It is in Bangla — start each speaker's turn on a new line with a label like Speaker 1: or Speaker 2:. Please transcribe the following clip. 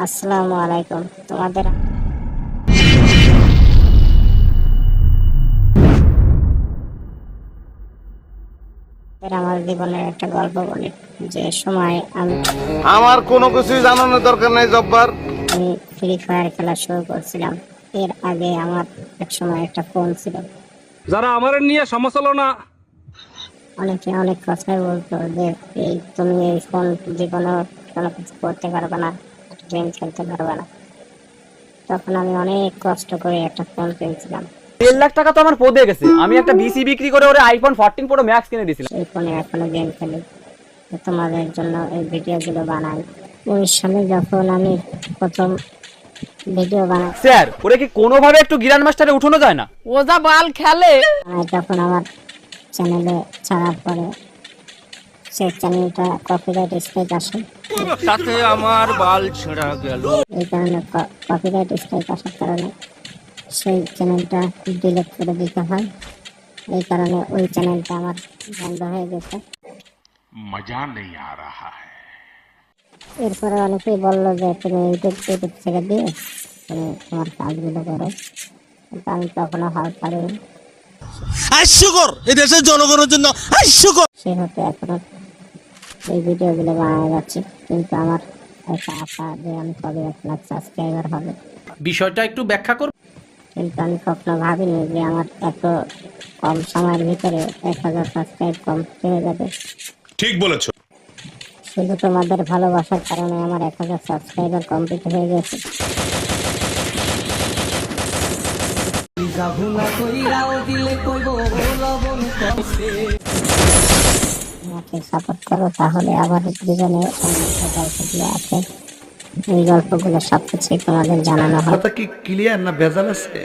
Speaker 1: আসসালামু আলাইকুম। তোমাদের আমার জীবনের একটা গল্প বলি। যে সময় আমি
Speaker 2: আমার কোনো কিছুই জানানোর দরকার নাই জব্বার।
Speaker 1: আমি ফ্রি ফায়ার খেলা শুরু করছিলাম। এর আগে আমার এক সময় একটা ফোন ছিল।
Speaker 3: যারা আমার নিয়ে সমালোচনা
Speaker 1: অনেকে অনেক কথাই বলতো যে এই তুমি এই ফোন জীবনে কোনো কিছু করতে পারবে না। গেম খেলতে পারবে না। তখন আমি অনেক কষ্ট করে একটা ফোন কিনছিলাম।
Speaker 4: দেড় লাখ টাকা তো আমার পদে গেছে। আমি একটা বিসি বিক্রি করে ওরে আইফোন ফোরটিন প্রো ম্যাক্স কিনে দিয়েছিলাম।
Speaker 1: সেই ফোনে এখনও গেম খেলি। তোমাদের জন্য এই ভিডিওগুলো বানাই। ওই সময় যখন আমি প্রথম ভিডিও বানাই
Speaker 4: স্যার ওরে কি কোনোভাবে একটু গিরান মাস্টারে উঠানো যায় না?
Speaker 5: ও যা বাল খেলে।
Speaker 1: তখন আমার চ্যানেলে ছাড়ার পরে সেই চ্যানেলটা কপিরাইট স্ট্রাইক আসে।
Speaker 3: তাতে আমার বাল ছেঁড়া গেল।
Speaker 1: এই কারণে কপিরাইট স্ট্রাইক আসার কারণে সেই চ্যানেলটা ডিলিট করে দিতে হয়। এই কারণে ওই চ্যানেলটা আমার বন্ধ হয়ে গেছে।
Speaker 6: মজা নেই আ রাহা
Speaker 1: এরপরে অনেকেই বলল যে তুমি ইউটিউব টিউটিউব ছেড়ে দিয়ে তুমি তোমার কাজগুলো করো। আমি তখনও হাল পারি
Speaker 7: হাস্যকর! এদেশের জনগণের জন্য হাস্যকর!
Speaker 1: সে হতে এখনও এই ভিডিওগুলো বানানো যাচ্ছে। কিন্তু আমার একটা আশা যে আমি কবে এক লাখ সাবস্ক্রাইবার হবে।
Speaker 8: বিষয়টা একটু ব্যাখ্যা করুন।
Speaker 1: কিন্তু আমি কখনো ভাবিনি যে আমার এত কম সময়ের ভিতরে এক হাজার সাবস্ক্রাইব কমপ্লিট হয়ে যাবে।
Speaker 6: ঠিক বলেছ।
Speaker 1: শুধু তোমাদের ভালোবাসার কারণে আমার এক হাজার সাবস্ক্রাইবার কমপ্লিট হয়ে গেছে। কইরাও দিলে কইব লবণ কমছে। আমাকে সাপোর্ট করো তাহলে আবার জীবনে অনেক গল্পগুলো আছে। এই গল্পগুলো সবকিছুই তোমাদের জানানো হবে।
Speaker 9: কথা কি ক্লিয়ার না ভেজাল আছে?